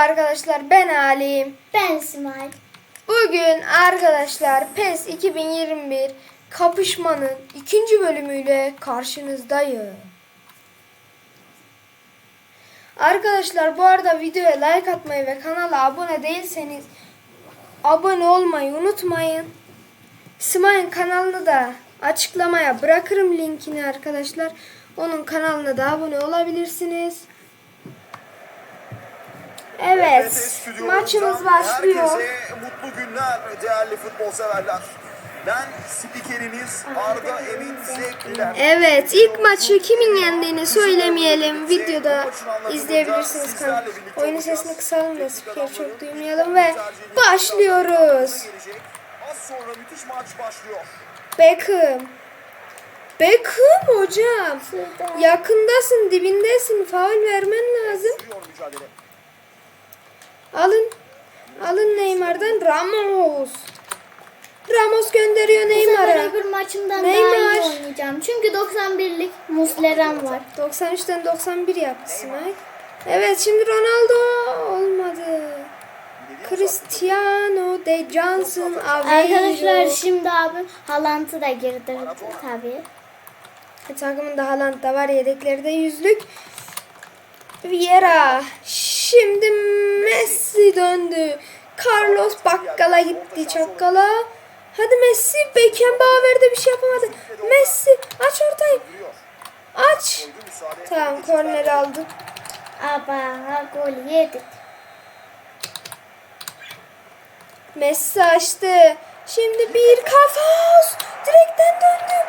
arkadaşlar ben Alim. Ben Simay. Bugün arkadaşlar PES 2021 kapışmanın ikinci bölümüyle karşınızdayım. Arkadaşlar bu arada videoya like atmayı ve kanala abone değilseniz abone olmayı unutmayın. Simay'ın kanalını da açıklamaya bırakırım linkini arkadaşlar. Onun kanalına da abone olabilirsiniz. Evet, maçımız başlıyor. Herkese mutlu günler değerli futbol severler. Ben spikeriniz Arda Emin Zevkliler. Evet, ilk maçı kimin yendiğini söylemeyelim. Videoda izleyebilirsiniz. Oyunun sesini kısalım da spiker çok duymayalım ve başlıyoruz. Az sonra müthiş maç başlıyor. Beckham. Beckham hocam. Yakındasın, dibindesin. Faul vermen lazım. Alın. Alın Neymar'dan Ramos. Ramos gönderiyor Bu Neymar'a. öbür maçımdan Neymar. daha iyi oynayacağım. Çünkü 91'lik Musleram var. 93'ten 91 yaptı Simay. Evet şimdi Ronaldo olmadı. Cristiano de Johnson Aveiro. Arkadaşlar şimdi abim Haaland'ı da girdirdi tabii. Takımında Haaland da var yedekleri de yüzlük. Vieira. Şimdi Messi döndü. Carlos Bakkal'a gitti çakkala. Hadi Messi Beckenbauer'de bir şey yapamadı. Messi aç ortayı. Aç. Tamam korner aldı. Aba gol yedik. Messi açtı. Şimdi bir kafas. Direkten döndü.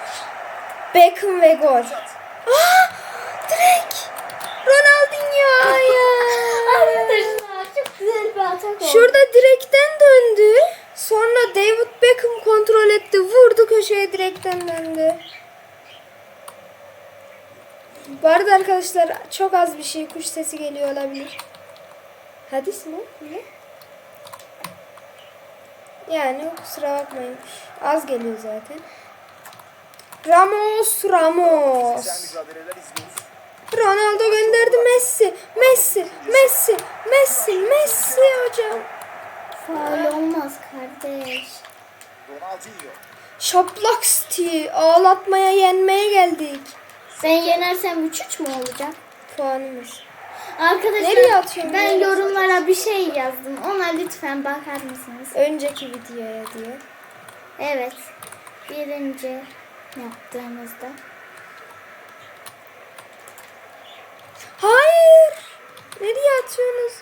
Beckham ve gol. Aa! Direkt. Ronaldinho ya. Arkadaşlar çok güzel bir atak oldu. Şurada direkten döndü. Sonra David Beckham kontrol etti. Vurdu köşeye direkten döndü. Bu arada arkadaşlar çok az bir şey kuş sesi geliyor olabilir. Hadi Simon. Ne? Yani kusura bakmayın. Az geliyor zaten. Ramos, Ramos. Ronaldo gönderdi Messi. Messi, Messi, Messi, Messi hocam. Faul olmaz kardeş. Ronaldinho. Şaplak City. Ağlatmaya, yenmeye geldik. Ben yenersem 3-3 mü olacak? Puanımız. Arkadaşlar Nereye atıyorsun ben ya? yorumlara bir şey yazdım. Ona lütfen bakar mısınız? Önceki videoya diyor. Evet. Birinci yaptığımızda. Hayır. Nereye atıyorsunuz?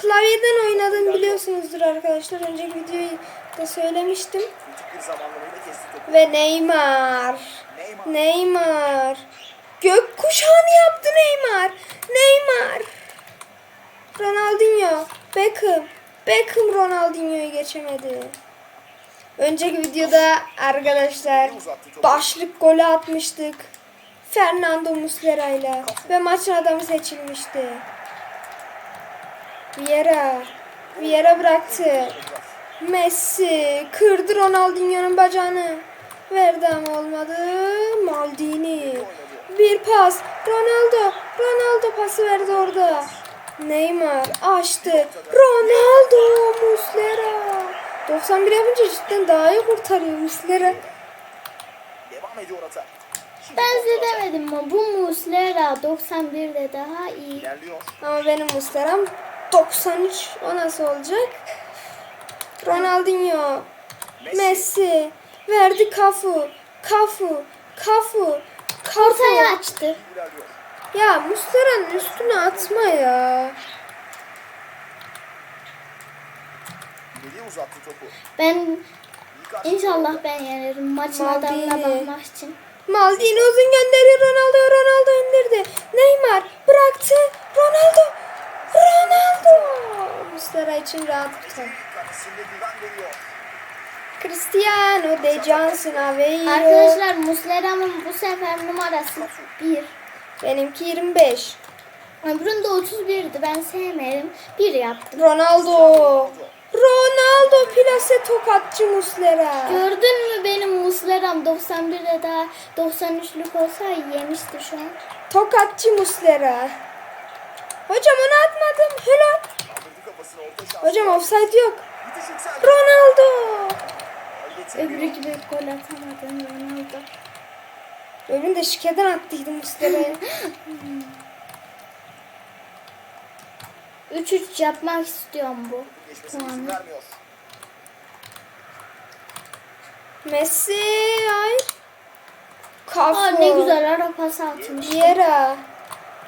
Klavyeden oynadım biliyorsunuzdur arkadaşlar. Önceki videoyu da söylemiştim. Ve Neymar. Neymar. Neymar. Gökkuşağını yaptı Neymar. Neymar. Ronaldinho. Beckham. Beckham Ronaldinho'yu geçemedi. Önceki videoda arkadaşlar başlık golü atmıştık. Fernando Muslera ile ve maçın adamı seçilmişti. Vieira. Vieira bıraktı. Messi kırdı Ronaldinho'nun bacağını. Verdi ama olmadı. Maldini. Bir pas. Ronaldo. Ronaldo pası verdi orada. Neymar açtı. Ronaldo Muslera. 91 yapınca cidden daha iyi kurtarıyor Muslera. Ben size demedim mi? Bu Muslera 91'de daha iyi. İlerliyor. Ama benim Muslera'm 93. O nasıl olacak? Ronaldinho. Messi. Verdi Kafu. Kafu. Kafu. Kafu. Ortaya açtı. Ya Muslera'nın üstüne atma ya. Geriye uzattı topu. Ben inşallah ben yenerim. Maçın Maldini. adamına bakmak için. Maldini uzun gönderiyor Ronaldo. Ronaldo indirdi. Neymar bıraktı. Ronaldo. Ronaldo. Muslera için rahat tutar. Kalesinde güven veriyor. Cristiano de Johnson Aveiro. Arkadaşlar Muslera'nın bu sefer numarası 1. Benimki 25. Öbüründe 31'di. Ben sevmedim. 1 yaptım. Ronaldo. Ronaldo plase tokatçı Muslera. Gördün mü benim Muslera'm 91'de daha 93'lük olsa yemişti şu an. Tokatçı Muslera. Hocam onu atmadım. Helal. Kaldırdı offside yok. Ronaldo. Öbürü gibi gol atamadın Ronaldo. Öbürünü de şikeden attıydım Mustafa'ya. 3-3 yapmak istiyorum bu. Vermiyor. Messi ay. Kafa. Aa, ne güzel ara pas atmış. Vieira.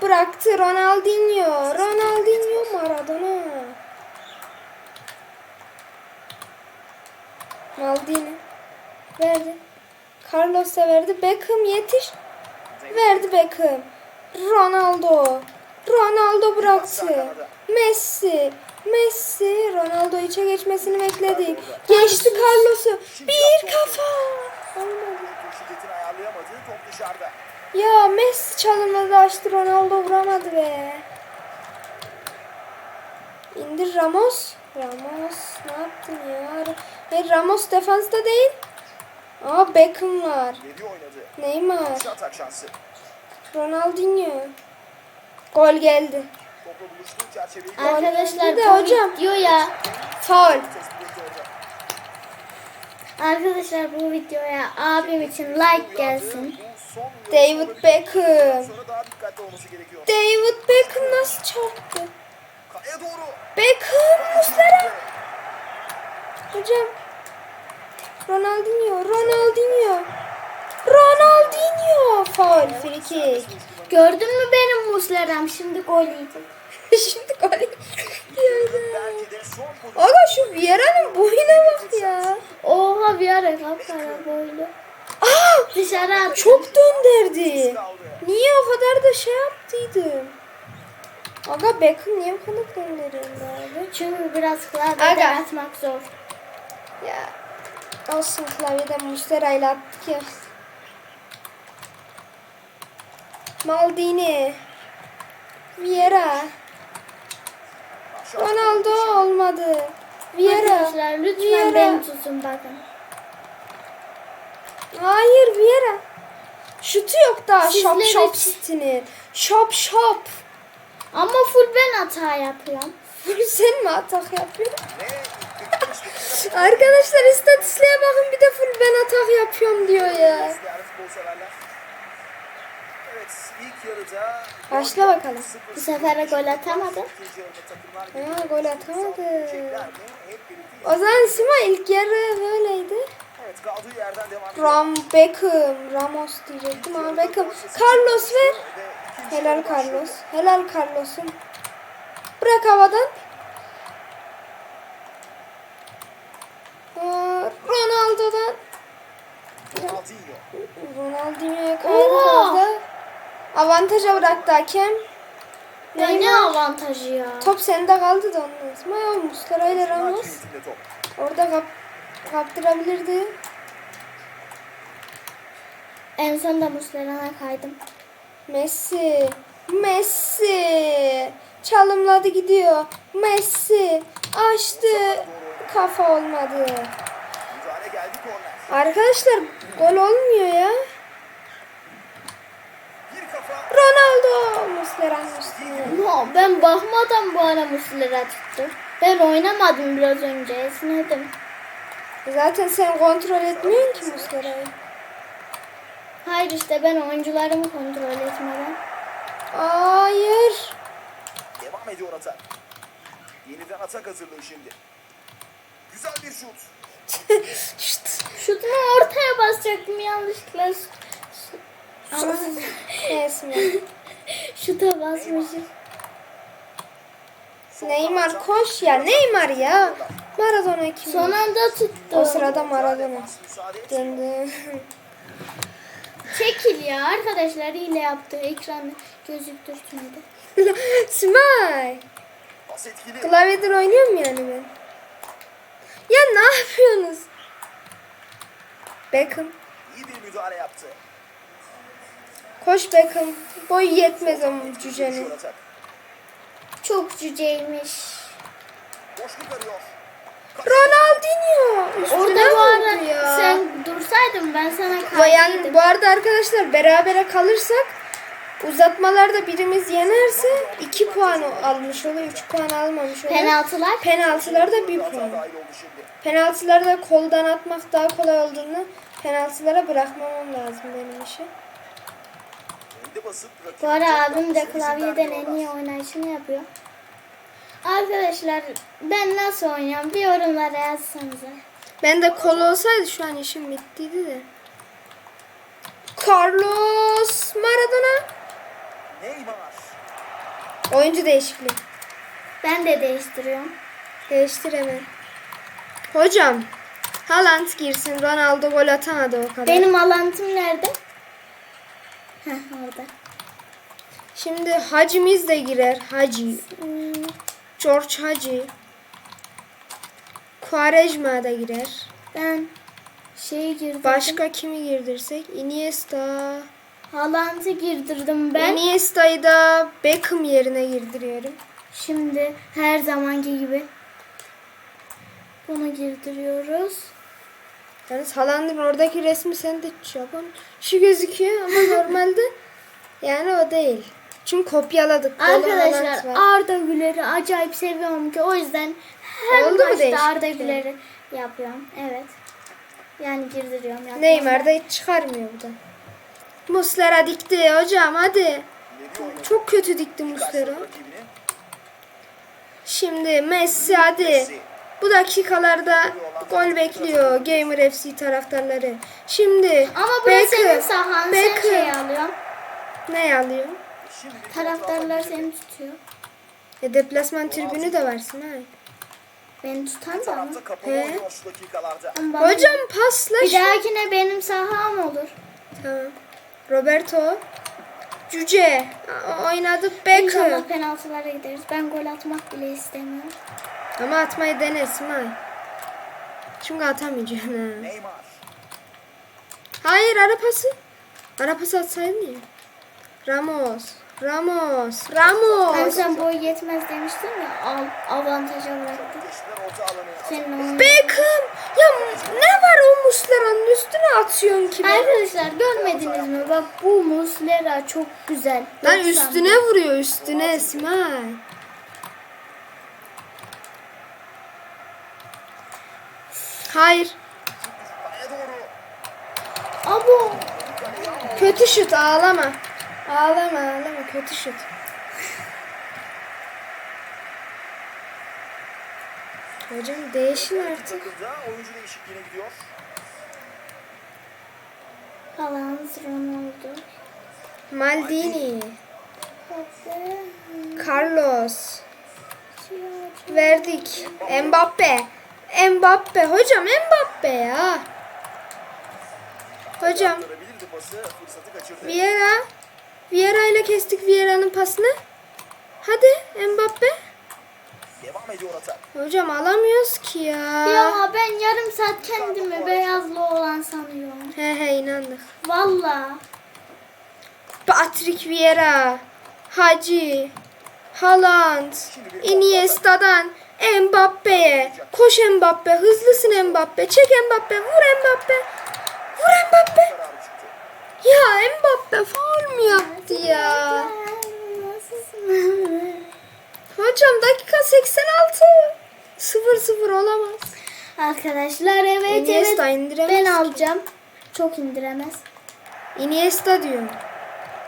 Bıraktı Ronaldinho. Ronaldinho Maradona. Maldini. Verdi. Carlos'a verdi. Beckham yetiş. Verdi Beckham. Ronaldo. Ronaldo bıraktı. Messi. Messi. Ronaldo içe geçmesini bekledi. Geçti Carlos'u. Bir kafa. Ya Messi çalımladı açtı Ronaldo vuramadı be. İndir Ramos. Ramos ne yaptın ya? Hayır Ramos defansta değil. Aa Beckham var. Neymar. Ronaldinho. Gol geldi. Arkadaşlar de bu hocam. videoya Faul. tespit etti orada. arkadaşlar bu videoya abim için like gelsin. David Beckham. David Beckham nasıl çarptı? Kaya doğru. Beckham Muslera. Hocam. Ronaldinho. Ronaldinho. Ronaldinho. Faul. Free kick. Gördün mü benim Muslera'm şimdi gol yiyecek. Şimdi gol. Pozisyon. Aga şu Vieira'nın boyuna bak ya. Oha bir ara kapkara boylu. Aa, Dışarı at. çok döndürdü. Niye o kadar da şey yaptıydım? Aga Beckham niye bu kadar gönderiyorsun abi? Çünkü biraz Aga. klavyeden atmak zor. Ya olsun klavyeden Mustera ile attık ya. Maldini. Vieira. Ronaldo olmadı. Vieira. Arkadaşlar lütfen Vieira. beni tutun bakın. Hayır Vieira. Şutu yok daha Sizler Shop Shop için- City'nin. Shop Shop. Ama full ben hata yapıyorum. Sen mi atak yapıyorsun? Ne? 45 dakikada Arkadaşlar istatistiğe bakın bir de full ben atak yapıyorum diyor ya. Başla bakalım. Bu sefer de gol takımlar Ha, gol atamadı. O zaman Sima ilk yarı böyleydi. Ram Beckham, Ramos diyecektim ama Beckham. Carlos ve ikinci helal. Carlos. Helal Carlos'um. Bırak havadan. Ronaldo'dan. Ronaldinho. Ronaldinho'ya kaydırdı. Avantaja bıraktı hakem. Ya ne Neymar. avantajı ya. Top sende kaldı da onun ismi. Ya Muslera ile Ramos. Orada kap kaptırabilirdi. En son da Muslera'na kaydım. Messi. Messi. Çalımladı gidiyor. Messi. Açtı. Kafa olmadı. Müdahale geldi korner. Arkadaşlar gol olmuyor ya. Bir kafa. Ronaldo. Muslera'nın üstüne. No, ben bakmadan bu ara Muslera tuttu. Ben oynamadım biraz önce. Esnedim. Zaten sen kontrol etmiyorsun ki Muslera'yı. Hayır işte ben oyuncularımı kontrol etmeden. Hayır. Devam ediyor atak. Yeniden atak hazırlığı şimdi. Güzel bir şut. Şşt. Şutumu ortaya basacaktım yanlışlıkla. Ama Esmi. şuta basmışım. Neymar koş ya. Neymar ya. Maradona kim? Son anda tuttu. O sırada Maradona. Döndü. Çekil ya arkadaşlar hile yaptı. Ekranı gözüktürsün Smile. Pas etkili. Klavyeden oynuyorum yani ben. Ya ne yapıyorsunuz? Beckham. İyi bir müdahale yaptı. Koş Beckham. Boy yetmez o cücenin. Atak. Çok cüceymiş. Boşluk arıyor. Ronaldinho. Üstüne Orada bu vurdu arada ya. sen dursaydın ben sana Bu, yan- kaydıydım. bu arada arkadaşlar berabere kalırsak uzatmalarda birimiz yenerse 2 puan almış oluyor. 3 puan almamış oluyor. Penaltılar. Penaltılarda 1 Biraz puan. Penaltılarda koldan atmak daha kolay olduğunu penaltılara bırakmamam lazım benim işi. Bu ara abim de klavyeden en iyi oynayışını yapıyor. Arkadaşlar ben nasıl oynuyorum bir yorumlara yazsanıza. Ben de kol olsaydı şu an işim bittiydi de. Carlos Maradona. Neymar. Oyuncu değişikliği. Ben de değiştiriyorum. Değiştir hemen. Hocam. Haaland girsin. Ronaldo gol atamadı o kadar. Benim alantım nerede? Heh orada. Şimdi Hacimiz de girer. Hacı. George Hacı. Quaresma da girer. ben şeyi girdim. Başka kimi girdirsek? Iniesta. Haaland'ı girdirdim ben. Iniesta'yı da Beckham yerine girdiriyorum. Şimdi her zamanki gibi bunu girdiriyoruz. Yalnız Haaland'ın oradaki resmi sende Japon şu gözüküyor ama normalde yani o değil. Çünkü kopyaladık. Arkadaşlar. Arda Güler'i acayip seviyorum ki o yüzden her Oldu maçta Arda? Güler'i yapıyorum. Evet. Yani girdiriyorum. yapıyorum. Neymar da hiç çıkarmıyor bu da. Muslera dikti hocam hadi. Oynadı. Çok kötü dikti Muslera. Şimdi Messi hadi. Bu dakikalarda gol bekliyor Gamer FC taraftarları. Şimdi Ama burası senin Beckham, sahan sen şey alıyorsun. ne alıyor? Taraftarlar seni tutuyor. E deplasman tribünü de varsın ha. Beni tutan da kapalı He. Ama Hocam pasla Bir dahakine benim saham olur. Tamam. Roberto. Cüce. Oynadı İnşallah Beckham. penaltılara gideriz. Ben gol atmak bile istemiyorum. Ama atmayı dene Simay. Çünkü atamayacaksın ha. Neymar. Hayır ara pası. Ara pası atsaydın ya. Ramos. Ramos. Ben Ramos. sen boy yetmez demiştin ya. Al, avantaja oyun. Beckham. Ya ne var o Muslera'nın üstüne atıyorsun ki? be? Arkadaşlar görmediniz mi? Bak bu Muslera çok güzel. Lan 90. üstüne vuruyor üstüne Simay. Hayır. Kaleye doğru. Abo. Kötü şut ağlama. Ağlama ağlama kötü şut. Hocam değişin artık. Oyuncu değişikliğine gidiyor. Haaland, Ronaldo. Maldini. Carlos. Verdik. Mbappe. Mbappe. Hocam Mbappe ya. Hocam. Vieira. Vieira ile kestik Vieira'nın pasını. Hadi Mbappe. Devam ediyor atak. Hocam alamıyoruz ki ya. Ya ben yarım saat kendimi beyazlı olan sanıyorum. He he inandık. Valla. Patrick Vieira. Hacı. Haaland. Iniesta'dan Mbappe'ye. Koş Mbappe. Hızlısın Mbappe. Çek Mbappe. Vur Mbappe. Vur Mbappe. Ya Mbappe faul mu yaptı ya? Hocam dakika 86. 0-0 olamaz. Arkadaşlar evet Iniesta evet. Ben alacağım. Çok indiremez. Iniesta diyorum.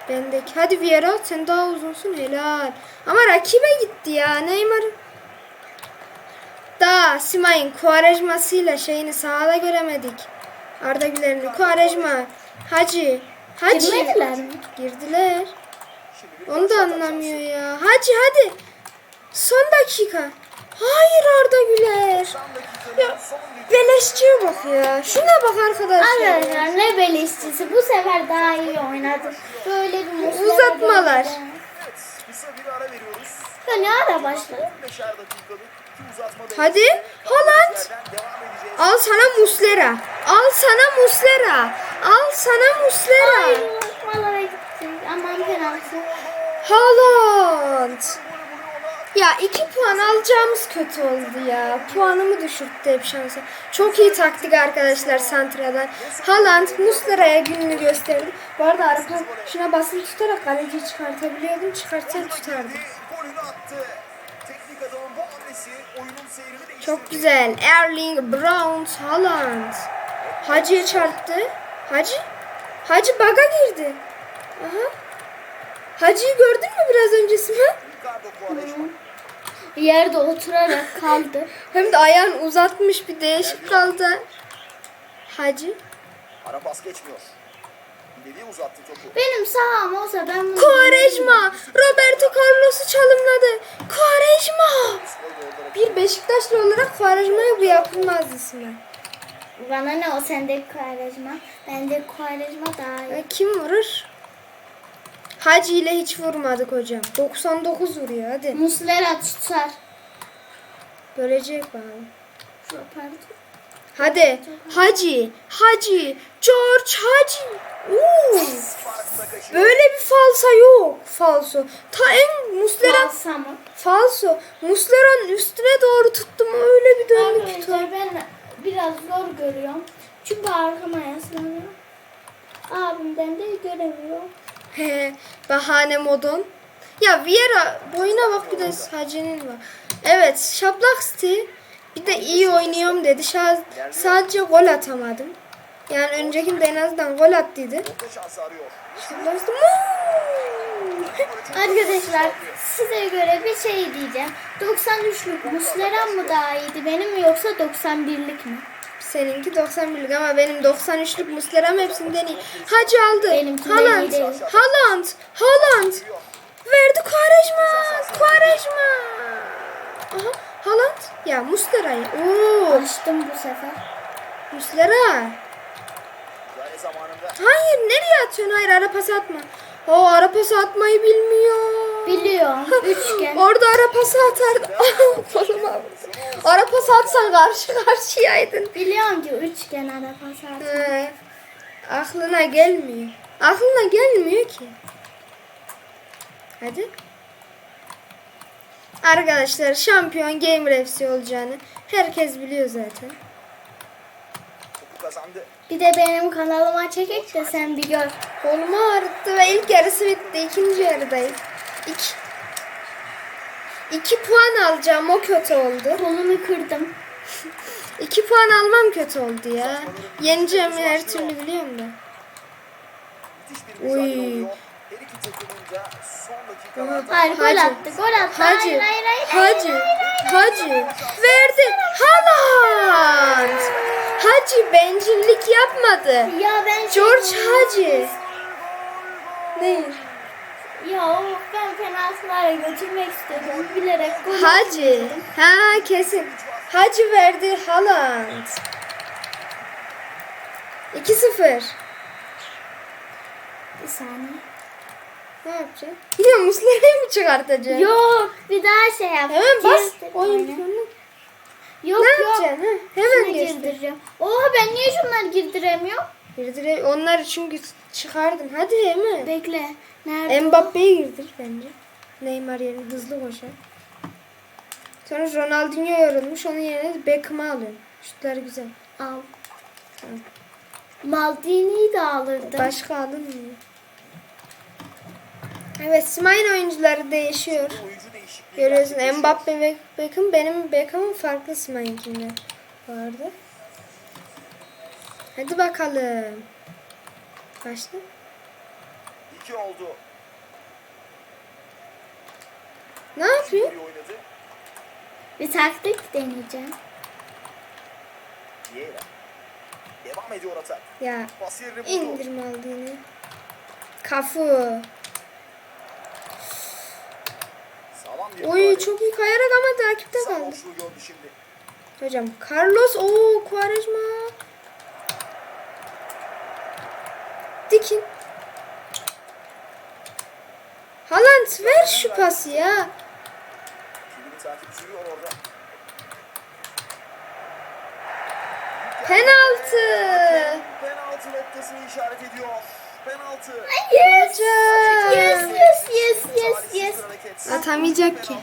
Bendeki. Hadi Vieira sen daha uzunsun helal. Ama rakibe gitti ya Neymar. Da Simay'ın Kuarejmasıyla şeyini sahada göremedik. Arda Güler'in Kuarejma. Hacı. Hacı. Girmediler mi? Girdiler. Onu da anlamıyor ya. Hacı hadi. Son dakika. Hayır Arda Güler. 90 dakikanın son düdüğü. Beleşçiye bak ya. Şuna bak arkadaşlar. Arkadaşlar ne beleşçisi. Bu sefer daha iyi oynadı. Böyle bir Uzatmalar. gördüm. Evet, kısa bir ara veriyoruz. Ya ne ara başladı? 15'er dakikalık iki uzatma Hadi, edeceğiz. Al sana Muslera. Al sana Muslera. Al sana Muslera. Hayır uzatmalara gitti. Aman penaltı. Haaland. Ya iki puan alacağımız kötü oldu ya. Puanımı düşürttü hep şansa. Çok iyi taktik arkadaşlar Santra'dan. Haaland Muslera'ya gününü gösterdi. Bu arada arka şuna basılı tutarak kaleciyi çıkartabiliyordum. Çıkartsam tutardım. Çok güzel. Erling Braut Haaland. Hacı'ya çarptı. Hacı? Hacı baga girdi. Aha. Hacı'yı gördün mü biraz öncesinde? Ricardo Quaresma. Yerde oturarak kaldı. Hem de ayağını uzatmış bir değişik kaldı. Hacı. Ara pas geçmiyor. İleriye uzattı topu. Benim saham olsa ben bunu... Quaresma. Roberto Carlos'u çalımladı. Quaresma. Bir Beşiktaşlı olarak Quaresma'ya bu yapılmazdı İsmail. Bana ne o sende Kuarejma. Bende Kuarejma daha iyi. Ya kim vurur? Hacı ile hiç vurmadık hocam. 99 vuruyor hadi. Muslera tutar. Şu pardon. Hadi. Hacı. Hacı. George Hacı. Oo. Böyle bir falsa yok. Falso. Ta en Muslera Balsa mı? falso. Muslera'nın üstüne doğru tuttum. Öyle bir döndü ki ben biraz zor görüyorum. Çünkü arkama yaslanıyor. Abimden de göremiyor. He, bahane modon. Ya Vieira boyuna bak bir de Hacı'nın var. Evet Şaplak City bir de iyi oynuyorum dedi. Şa- sadece gol atamadım. Yani öncekinde en azından gol attıydı. Orta şansı arıyor. Şaplak City Arkadaşlar size göre bir şey diyeceğim. 93'lük Muslera mı daha iyiydi benim mi yoksa 91'lik mi? Seninki 91'lik ama benim 93'lük Muslera'm hepsinden iyi. Hacı aldı. Benimkinden Haaland. iyi değil. Haaland. Haaland. Verdi Quaresma. Quaresma. Aha. Haaland. Ya Muslera'yı. Oo. Açtım bu sefer. Muslera. Hayır nereye atıyorsun? Hayır ara pas atma. O ara pas atmayı bilmiyor. Biliyorum. Üçgen. Orada ara pası atardı. Koluma. Ara pas atsan karşı karşıyaydın. Biliyorum ki üçgen ara pas atıyor. He. Aklına gelmiyor. Aklına gelmiyor ki. Hadi. Arkadaşlar şampiyon Gamer FC olacağını herkes biliyor zaten. Bir de benim kanalıma çekek de sen bir gör. Kolumu ağrıttı ve ilk yarısı bitti. İkinci yarıdayız. İki. İki puan alacağım. O kötü oldu. Kolumu kırdım. İki puan almam kötü oldu ya. Yeneceğimi her türlü biliyorum da. Dakikalarda Hayır gol attı. Gol attı. Hacı, Hayır hayır hayır. Hacı, Hacı, verdi. Haaland. Hacı bencillik yapmadı. Ya ben George Hacı. Ne? Ya ben penaltılara götürmek istedim. Bilerek Hacı. Ha kesin. Hacı verdi Haaland. 2-0. Bir saniye. Ne yapacaksın? Yine Muslera'yı mı çıkartacaksın? Yok bir daha şey yap. Hemen bas. Girdir Oyun oyunu. Yok Ne yok. yapacaksın? Ha? Hemen girdireceğim. Oha ben niye şunları girdiremiyorum? Girdire, onları çünkü çıkardım. Hadi hemen. Bekle. Nerede? Mbappe'yi girdir bence. Neymar yerine hızlı koşar. Sonra Ronaldinho yorulmuş. Onun yerine Beckham'ı alıyorum. Şutları güzel. Al. Maldini'yi de alırdım. Başka alınmıyor. Evet Smain oyuncuları değişiyor. oyuncu Görüyorsun Mbappe ve Beckham. Benim Beckham'ım farklı Smain'kinden vardı. Hadi bakalım. Kaçtı? İki oldu. Ne yapıyor? Bir taktik deneyeceğim. Vieira. Devam ediyor atak. Ya indirme aldı yine. Kafu. Oy çok iyi kayarak ama takipte kaldı. Hocam Carlos o Quaresma. Dikin. Haaland ver şu pası ya. Penaltı. Penaltı noktasını işaret ediyor. penaltı. Yes. Yes yes yes yes yes. Atamayacak ki.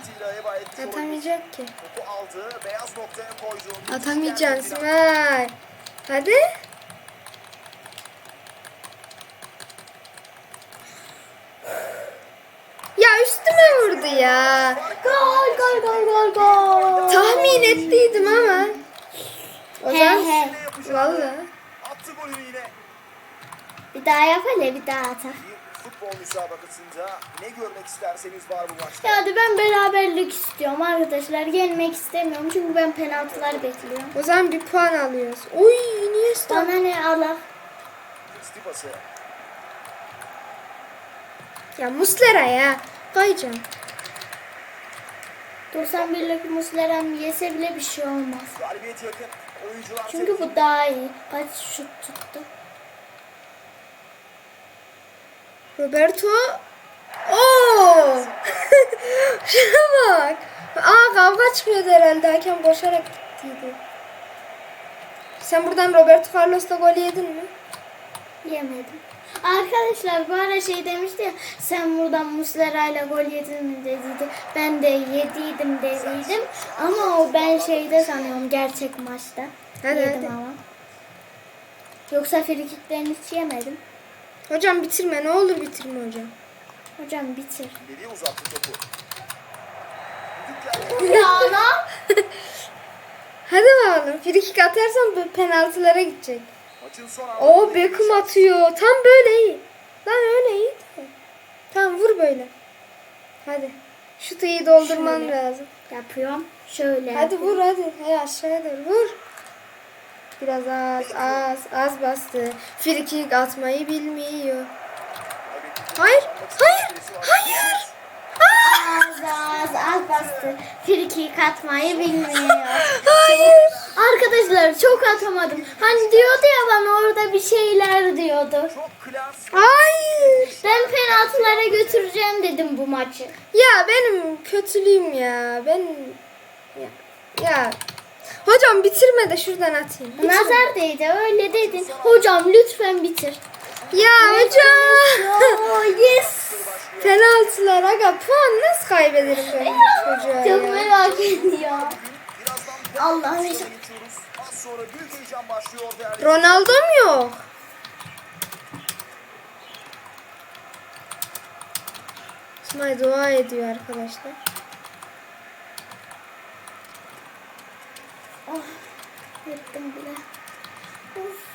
Atamayacak ki. Topu aldı, beyaz noktaya koydu. Atamayacaksın Simay. Hadi. Ya üstüme vurdu ya. Gol gol gol gol gol. Tahmin ettiydim ama. O He zaman he. valla. Attı golünü yine. Bir daha yap hele bir daha atar. Futbol müsabakasında ne görmek isterseniz var bu maçta. Ya hadi ben beraberlik istiyorum arkadaşlar. Yenmek istemiyorum çünkü ben penaltılar bekliyorum. O zaman bir puan alıyoruz. Uy niye Bana ne Allah. Stipası. Ya Muslera ya. Koyacağım. 91'lik Muslera'm yese bile bir şey olmaz. Galibiyet yakın. Oyuncular Çünkü bu daha iyi. Kaç şut tuttu. Roberto. Oo! Şuna bak. Aa kavga çıkıyordu herhalde. Hakem koşarak gittiydi. Sen buradan Roberto Carlos'ta gol yedin mi? Yemedim. Arkadaşlar bu ara şey demişti ya sen buradan Muslera ile gol yedin mi dediydi. Ben de yediydim dediydim. Ama o ben şeyde sanıyorum gerçek maçta. Hadi, Yedim hadi. ama. Yoksa frikiklerini hiç yemedim. Hocam bitirme ne olur bitirme hocam. Hocam bitir. ileriye uzattı topu. Ya lan. Hadi bakalım. Frikik atarsan bu penaltılara gidecek. Oo Beckham atıyor. Tam böyle iyi. Lan öyle iyi. Tamam vur böyle. Hadi. Şutu iyi doldurman Şöyle. lazım. Yapıyorum. Şöyle. Hadi yapıyorum. vur hadi. Hey aşağıya doğru vur. Biraz az az az bastı. Frikik atmayı bilmiyor. Hayır. Hayır. Hayır. Az az az bastı. Frikik atmayı bilmiyor. Hayır. Arkadaşlar çok atamadım. Hani diyordu ya bana orada bir şeyler diyordu. Hayır. Ben penaltılara götüreceğim dedim bu maçı. Ya benim kötülüğüm ya. Ben ya, ya. Hocam bitirme de şuradan atayım. Nazar değdi öyle dedin. Hocam lütfen bitir. Ya hocam. Oh yes. Penaltılar aga puan nasıl kaybederim ben çocuğa Çok merak ediyorum. Allah'ım. Az sonra büyük heyecan başlıyor değerli. Ronaldo mu yok? İsmail dua ediyor arkadaşlar. Oh, yırttım bile. Of.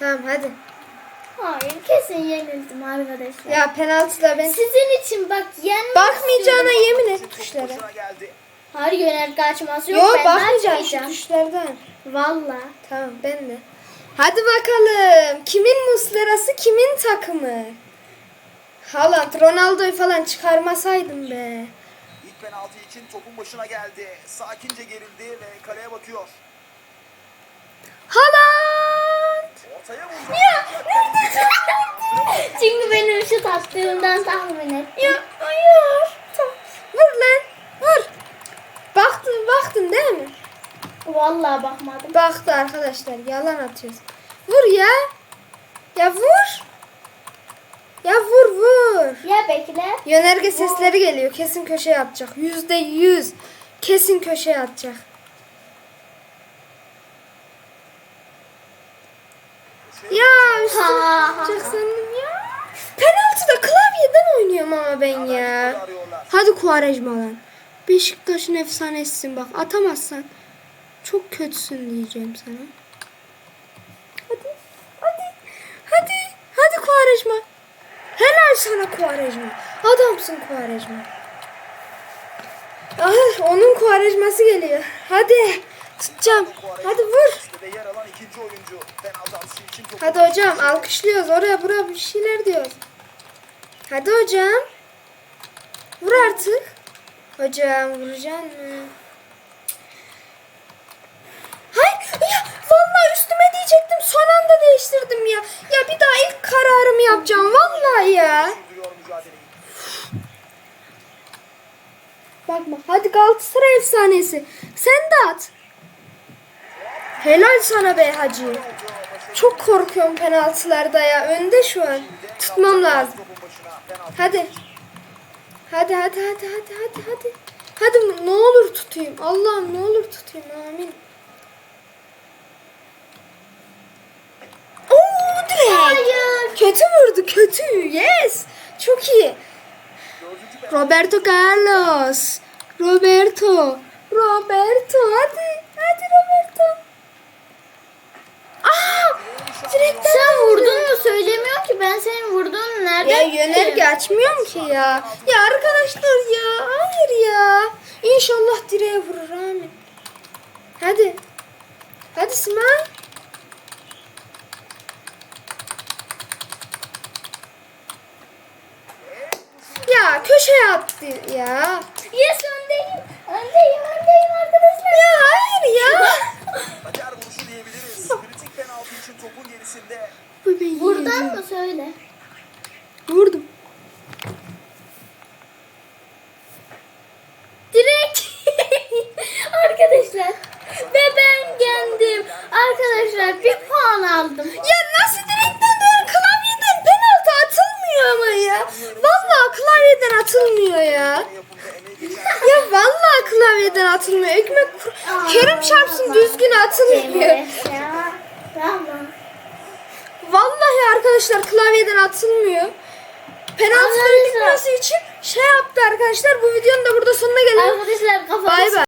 Tamam hadi. Hayır kesin yenildim arkadaşlar. Ya penaltıda ben... Sizin için bak yenmek Bakmayacağına istiyorum. yemin et tuşlara. Hayır yönelge açması yok. Yok ben bakmayacağım şu tuşlardan. Valla. Tamam ben de. Hadi bakalım. Kimin muslerası kimin takımı? Haaland, Ronaldo'yu falan çıkarmasaydım be. İlk penaltı için topun başına geldi. Sakince gerildi ve kaleye bakıyor. Haaland! Çünkü benim şut attığımdan tahmin et. Ya hayır. Vur lan. Vur. Baktın baktın değil mi? Vallahi bakmadım. Baktı arkadaşlar. Yalan atıyoruz. Vur ya. Ya vur. Ya vur vur. Ya bekle. Yönerge sesleri geliyor. Kesin köşeye atacak. Yüzde yüz. Kesin köşeye atacak. Ya sandım ya. Penaltıda klavyeden oynuyorum ama ben ya. Hadi Kuvarejma lan. Beşiktaş'ın efsanesisin bak. Atamazsan çok kötüsün diyeceğim sana. Hadi. Hadi. Hadi. Hadi Kuvarejma. Helal sana Kuvarejma. Adamsın Kuvarejma. Ah, onun Kuvarejması geliyor. Hadi. Tutacağım. Hadi vur. Listede yer alan ikinci oyuncu. Penaltı atışı için topu Hadi hocam alkışlıyoruz. Oraya buraya bir şeyler diyoruz. Hadi hocam. Vur artık. Hocam vuracaksın mı? Hayır. Ya, vallahi üstüme diyecektim. Son anda değiştirdim ya. Ya bir daha ilk kararımı yapacağım. Vallahi ya. Bakma. Hadi Galatasaray efsanesi. Sen de at. Helal sana be hacı. Çok korkuyorum penaltılarda ya. Önde şu an. Tutmam lazım. Hadi. Hadi hadi hadi hadi hadi hadi. Hadi ne olur tutayım. Allah'ım ne olur tutayım. Amin. Oo direkt. Hayır. Kötü vurdu kötü. Yes. Çok iyi. Roberto Carlos. Roberto. Roberto hadi. Hadi Roberto. Aa! Direkten Sen vurdun mu söylemiyor ki ben senin vurduğunu nereden Ya yönerge açmıyorum ki ya. Ya arkadaşlar ya. Hayır ya. İnşallah direğe vurur amin. Hadi. Hadi Simay. Ya köşeye attı ya. Yes öndeyim. Öndeyim öndeyim arkadaşlar. Ya hayır ya. penaltı için topun gerisinde. Buradan mı söyle? Vurdum. Direkt. arkadaşlar. Ve ben yendim. Arkadaşlar bir puan aldım. Ya nasıl direkten dön klavyeden penaltı atılmıyor ama ya. Vallahi klavyeden atılmıyor ya. Ya vallahi klavyeden atılmıyor. Ekmek kur- Kerim çarpsın düzgün atılmıyor. Tamam. Vallahi arkadaşlar klavyeden atılmıyor. Penaltıların Arkadaşlar. bitmesi için şey yaptı arkadaşlar. Bu videonun da burada sonuna gelelim. Arkadaşlar kafamı Bay bay.